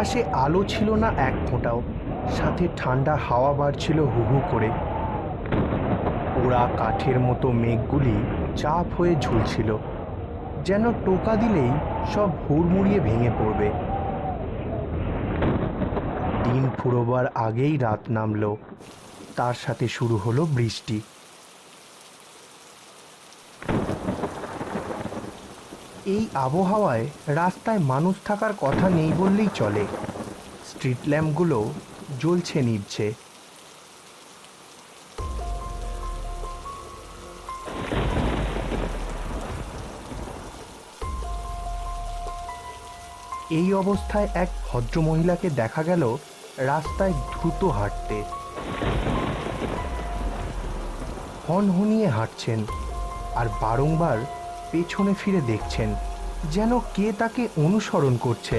আকাশে আলো ছিল না এক ফোঁটাও। সাথে ঠান্ডা হাওয়া বাড়ছিল হু হু করে। পোড়া কাঠের মতো মেঘগুলি চাপ হয়ে ঝুলছিল, যেন টোকা দিলেই সব হুড়মুড়িয়ে ভেঙে পড়বে। দিন ফুরোবার আগেই রাত নামলো, তার সাথে শুরু হলো বৃষ্টি। এই আবহাওয়ায় রাস্তায় মানুষ থাকার কথা নেই বললেই চলে। স্ট্রিট ল্যাম্পগুলো জ্বলছে নিভছে। এই অবস্থায় এক ভদ্রমহিলাকে দেখা গেল রাস্তায় দ্রুত হাঁটতে। হনহনিয়ে হাঁটছেন আর বারংবার পেছনে ফিরে দেখছেন, যেন কে তাকে অনুসরণ করছে।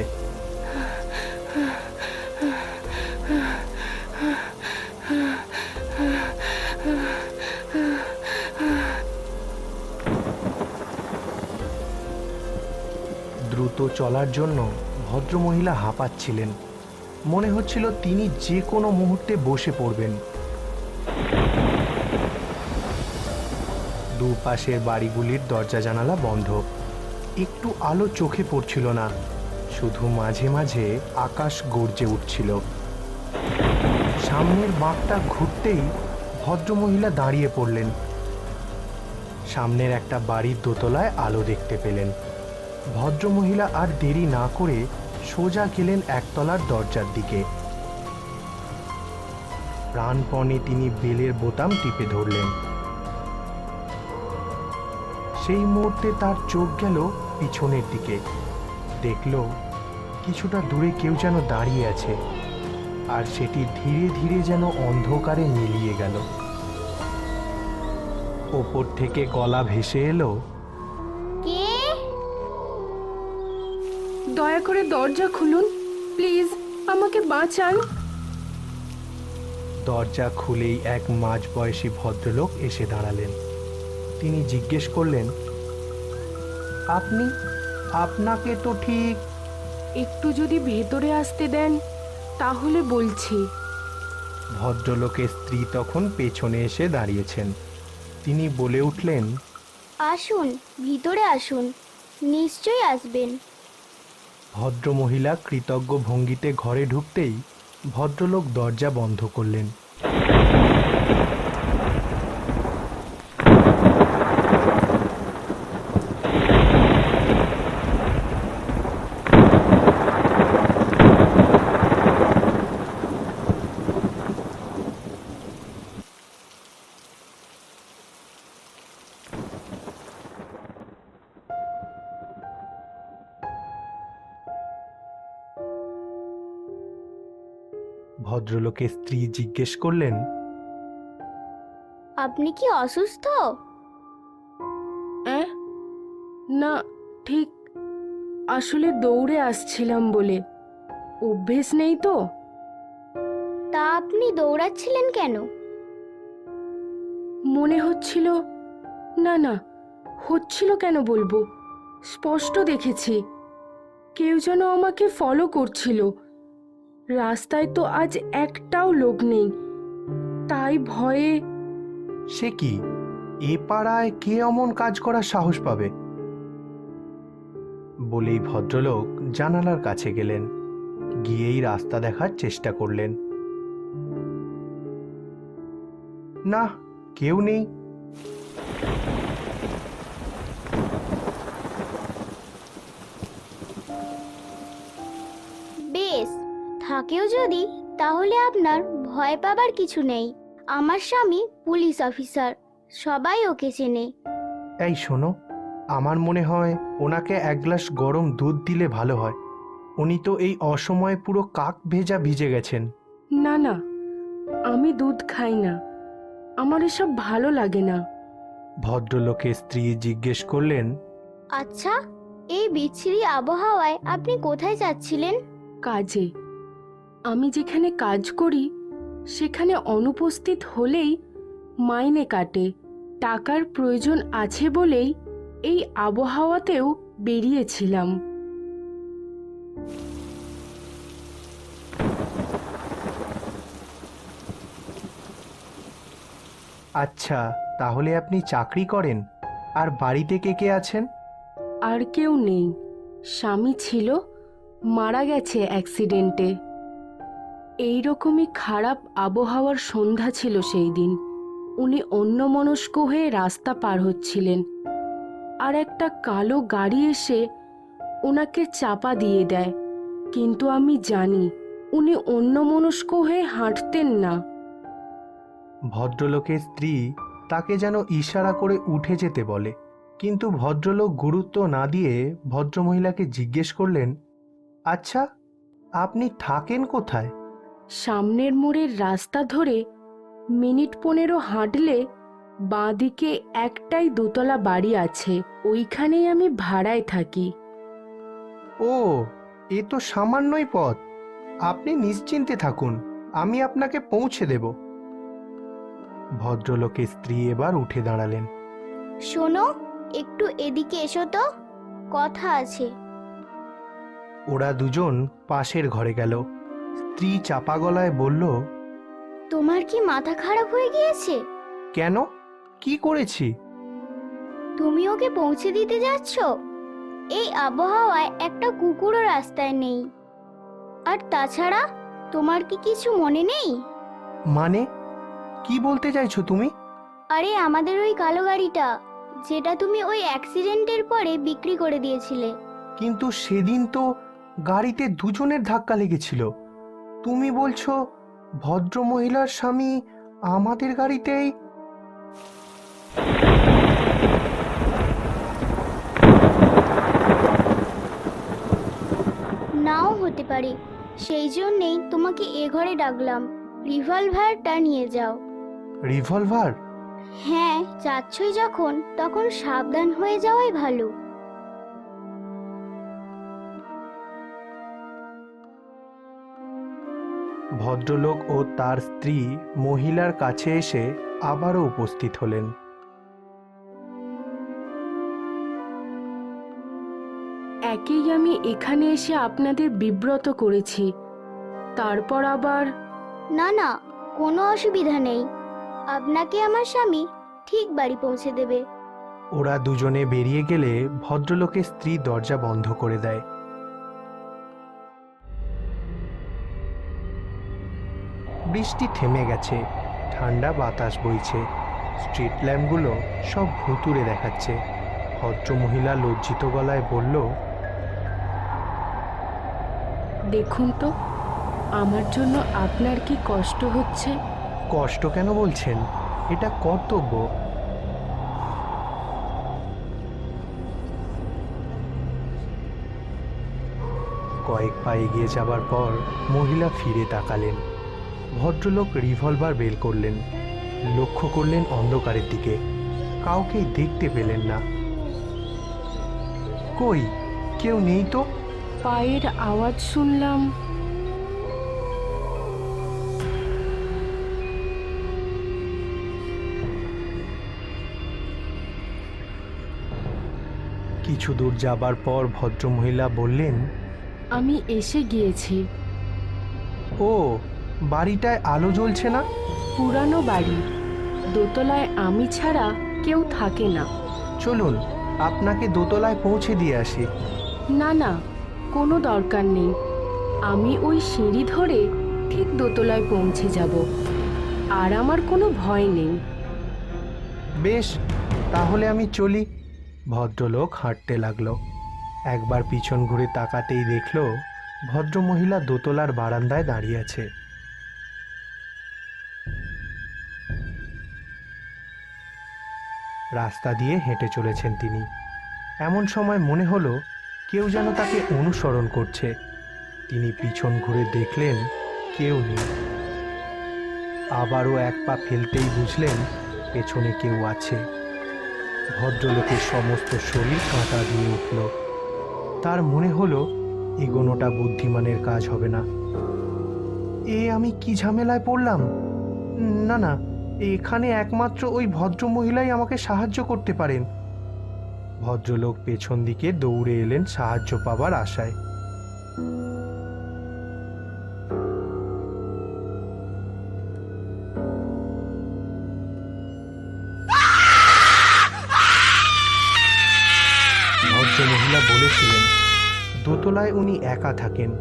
দ্রুত চলার জন্য ভদ্রমহিলা হাঁপাচ্ছিলেন। মনে হচ্ছিল তিনি যে কোনো মুহূর্তে বসে পড়বেন। দুপাশের বাড়িগুলির দরজা জানালা বন্ধ। একটু আলো চোখে পড়ছিল না, শুধু মাঝে মাঝে আকাশ গর্জে উঠছিল। সামনের বাঁকটা ঘুরতেই ভদ্রমহিলা দাঁড়িয়ে পড়লেন। সামনের একটা বাড়ির দোতলায় আলো দেখতে পেলেন। ভদ্রমহিলা আর দেরি না করে সোজা গেলেন একতলার দরজার দিকে। প্রাণপণে তিনি বেলের বোতাম টিপে ধরলেন। সেই মুহূর্তে তার চোখ গেল পিছনের দিকে। দেখল কিছুটা দূরে কেউ যেন দাঁড়িয়ে আছে আর সেটি ধীরে ধীরে যেন অন্ধকারে মিলিয়ে গেল। ওপর থেকে গলা ভেসে এলো কে? দয়া করে দরজা খুলুন প্লিজ আমাকে বাঁচান। দরজা খুলেই এক মাঝবয়সী ভদ্রলোক এসে দাঁড়ালেন। তিনি জিজ্ঞেস করলেন আপনি আপনাকে তো ঠিক একটু যদি ভেতরে আসতে দেন তাহলে বলছি। ভদ্রলোকের স্ত্রী তখন পেছনে এসে দাঁড়িয়েছেন। তিনি বলে উঠলেন আসুন ভিতরে আসুন নিশ্চয়ই আসবেন। ভদ্রমহিলা কৃতজ্ঞ ভঙ্গিতে ঘরে ঢুকতেই ভদ্রলোক দরজা বন্ধ করলেন। ভদ্রলোকের স্ত্রী জিজ্ঞেস করলেন আপনি কি অসুস্থ? অ্যাঁ? না ঠিক। আসলে দৌড়ে আসছিলাম বলে। অভ্যেস নেই তো? তা আপনি দৌড়াচ্ছিলেন কেন? মনে হচ্ছিল না না হচ্ছিল কেন বলব? স্পষ্ট দেখেছি। কেউ যেন আমাকে ফলো করছিল। রাস্তায় তো আজ একটাও লোক নেই। তাই ভয়ে সে কি? এ পাড়ায় কে অমন কাজ করার সাহস পাবে? বলেই ভদ্রলোক জানালার কাছে গেলেন। গিয়েই রাস্তা দেখার চেষ্টা করলেন। না, কেউ নেই। থাকেও যদি তাহলে আপনার ভয় পাবার কিছু নেই। আমার স্বামী পুলিশ অফিসার সবাই ওকে চেনে। এই শোনো আমার মনে হয় ওনাকে এক গ্লাস গরম দুধ দিলে ভালো হয়। উনি তো এই অসময়ে পুরো কাক ভেজা ভিজে গেছেন। না না আমি দুধ খাই না। আমার এসব ভালো লাগে না। ভদ্রলোকের স্ত্রী জিজ্ঞেস করলেন আচ্ছা এই বিচ্ছিরি আবহাওয়ায় আপনি কোথায় যাচ্ছিলেন? কাজে। আমি যেখানে কাজ করি সেখানে অনুপস্থিত হলেই মাইনে কাটে টাকার প্রয়োজন আছে বলেই এই আবহাওয়াতেও বেরিয়েছিলাম। আচ্ছা তাহলে আপনি চাকরি করেন আর বাড়িতে কে কে আছেন? আর কেউ নেই স্বামী ছিল মারা গেছে অ্যাক্সিডেন্টে। এই রকমই খারাপ আবহাওয়ার সন্ধ্যা ছিল সেই দিন। উনি অন্যমনস্ক হয়ে রাস্তা পার হচ্ছিলেন। আর একটা কালো গাড়ি এসে ওনাকে চাপা দিয়ে দেয়। কিন্তু আমি জানি, উনি অন্যমনস্ক হয়ে হাঁটতেন না। ভদ্রলোকের স্ত্রী তাকে যেন ইশারা করে উঠে যেতে বলে। কিন্তু ভদ্রলোক গুরুত্ব না দিয়ে ভদ্রমহিলাকে জিজ্ঞেস করলেন আচ্ছা আপনি থাকেন কোথায়? সামনের মোড়ের রাস্তা ধরে মিনিট পনেরো হাঁটলে বাঁদিকে একটাই দোতলা বাড়ি আছে ওইখানেই আমি ভাড়ায় থাকি। ও এ তো সামান্যই পথ। আপনি নিশ্চিন্তে থাকুন আমি আপনাকে পৌঁছে দেব। ভদ্রলোকের স্ত্রী এবার উঠে দাঁড়ালেন। শোনো একটু এদিকে এসো তো কথা আছে। ওরা দুজন পাশের ঘরে গেল। স্ত্রী চাপা গলায় বলল তোমার কি মাথা খারাপ হয়ে গিয়েছে? কেন? কি করেছি? তুমি ওকে পৌঁছে দিতে যাচ্ছ? এই আবহাওয়ায় একটা কুকুরও রাস্তায় নেই। আর তাছাড়া তোমার কি কিছু মনে নেই? মানে? কি বলতে চাইছো তুমি? আরে আমাদের ওই কালো গাড়িটা যেটা তুমি ওই অ্যাক্সিডেন্টের পরে বিক্রি করে দিয়েছিলে। কিন্তু সেদিন তো গাড়িতে দুজনের ধাক্কা লেগেছিল। তুমি বলছো ভদ্র মহিলার স্বামী আমাদের গাড়িতেই? নাও হতে পারে। সেই জন্যেই তোমাকে এ ঘরে ডাকলাম। রিভলভারটা নিয়ে যাও। রিভলভার? হ্যাঁ যাচ্ছই যখন তখন সাবধান হয়ে যাওয়াই ভালো। ভদ্রলোক ও তার স্ত্রী মহিলার কাছে এসে আবারও উপস্থিত হলেন। একেই আমি এখানে এসে আপনাদের বিব্রত করেছি। তারপর আবার না না কোনো অসুবিধা নেই। আপনাকে আমার স্বামী ঠিক বাড়ি পৌঁছে দেবে। ওরা দুজনে বেরিয়ে গেলে ভদ্রলোকের স্ত্রী দরজা বন্ধ করে দেয়। বৃষ্টি থেমে গেছে ঠান্ডা বাতাস বইছে স্ট্রিট ল্যাম্পগুলো সব ভুতুরে দেখাচ্ছে। ভদ্রমহিলা লজ্জিত গলায় বলল দেখুন তো আমার জন্য আপনার কি কষ্ট হচ্ছে? কষ্ট কেন বলছেন? এটা কর্তব্য। কয়েক পা এগিয়ে যাবার পর মহিলা ফিরে তাকালেন। ভদ্রলোক রিভলভার বের করলেন। লক্ষ্য করলেন অন্ধকারের দিকে। কাউকেই দেখতে পেলেন না। কই? কেউ নেই তো? পায়ের আওয়াজ শুনলাম। কিছু দূর যাবার পর ভদ্রমহিলা বললেন আমি এসে গিয়েছি। ও বাড়িটায় আলো জ্বলছে না? পুরানো বাড়ি। দোতলায় আমি ছাড়া কেউ থাকে না। চলুন আপনাকে দোতলায় পৌঁছে দিয়ে আসি। না না কোনো দরকার নেই। আমি ওই সিঁড়ি ধরে ঠিক দোতলায় পৌঁছে যাব। আর আমার কোনো ভয় নেই। বেশ তাহলে আমি চলি। ভদ্রলোক হাঁটতে লাগল। একবার পিছন ঘুরে তাকাতেই দেখল ভদ্রমহিলা দোতলার বারান্দায় দাঁড়িয়ে আছে। রাস্তা দিয়ে হেঁটে চলেছেন তিনি। এমন সময় মনে হলো কেউ যেন তাকে অনুসরণ করছে। তিনি পিছন ঘুরে দেখলেন কেউ নেই। আবারও এক পা ফেলতেই বুঝলেন পেছনে কেউ আছে। ভদ্রলোকের সমস্ত শরীর কাঁটা দিয়ে উঠল। তার মনে হলো এগোনোটা বুদ্ধিমানের কাজ হবে না। এ আমি কি ঝামেলায় পড়লাম? না না এখানে একমাত্র ওই ভদ্র মহিলাই আমাকে সাহায্য করতে পারেন। ভদ্রলোক পেছন দিকে দৌড়ে এলেন সাহায্য পাবার আশায়। ভদ্রমহিলা বলেছিলেন, দোতলায় উনি একা থাকেন।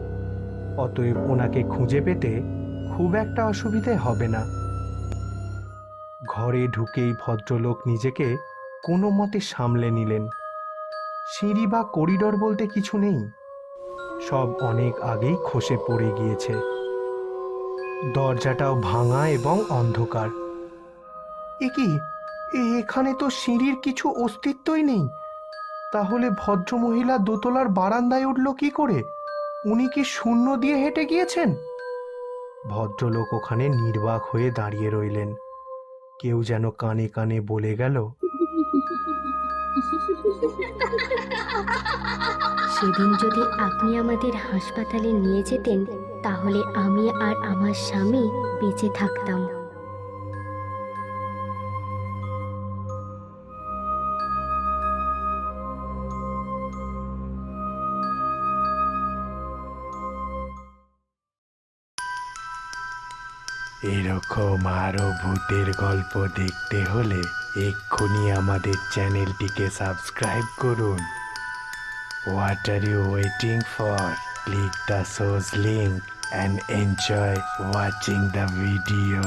অতএব ওনাকে খুঁজে পেতে খুব একটা অসুবিধে হবে না। ঘরে ঢুকেই ভদ্রলোক নিজেকে কোনো মতে সামলে নিলেন। সিঁড়ি বা করিডর বলতে কিছু নেই। সব অনেক আগেই খসে পড়ে গিয়েছে। দরজাটাও ভাঙা এবং অন্ধকার। এ কি এখানে তো সিঁড়ির কিছু অস্তিত্বই নেই। তাহলে ভদ্রমহিলা দোতলার বারান্দায় উঠল কি করে? উনি কি শূন্য দিয়ে হেঁটে গিয়েছেন? ভদ্রলোক ওখানে নির্বাক হয়ে দাঁড়িয়ে রইলেন। কেউ যেন কানে কানে বলে গেল, সেদিন যদি আপনি আমাদের হাসপাতালে নিয়ে যেতেন, তাহলে আমি আর আমার স্বামী বেঁচে থাকতাম। এরকম আরও ভূতের গল্প দেখতে হলে এক্ষুনি আমাদের চ্যানেলটিকে সাবস্ক্রাইব করুন। What are you waiting for click the সোজ link and enjoy watching the video